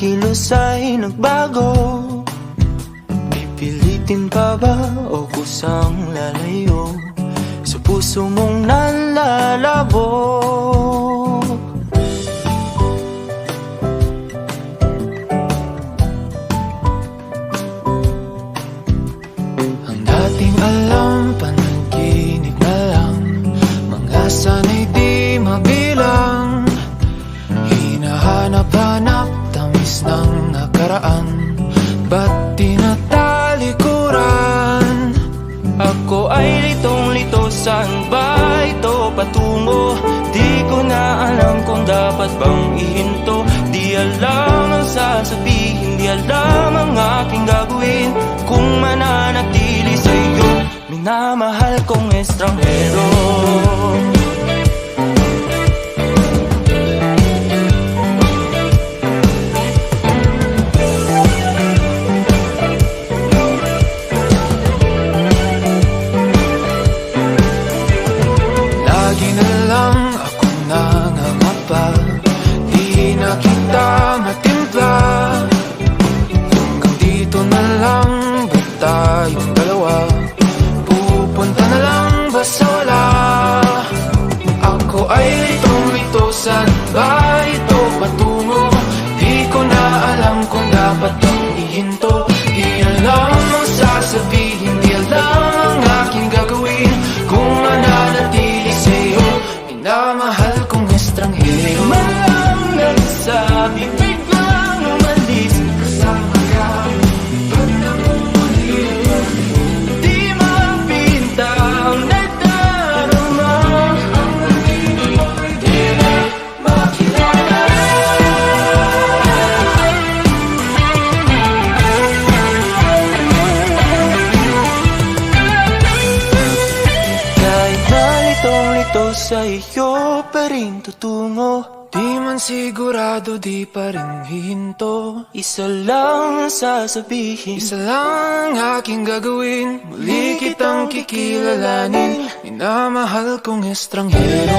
kilos ay nagbago Pipilitin pa ba o kusang lalayo Sa puso mong nalalabo Ang dating alam, panaginip na lang. Mga sanay nakaraan Ba't di natalikuran? Ako ay litong-lito, saan ba ito patungo? Di ko na alam kung dapat bang ihinto Di alam ang sasabihin, di alam ang aking gagawin Kung mananatili sa iyo, minamahal kong estranghero Lagi na lang ako nangangapa Di na kita matimpla. Hanggang dito na lang ba tayong dalawa? Na lang ba sa wala? Ako ay litong-lito Saan ba ito patungo. Di alam kung dapat nalitong-lito sa iyo pa rin tutungo. Di man sigurado, di pa rin hihinto. Isa lang ang sasabihin. Isa lang ang aking gagawin. Muli kitang kikilalanin. Minamahal kong estranghero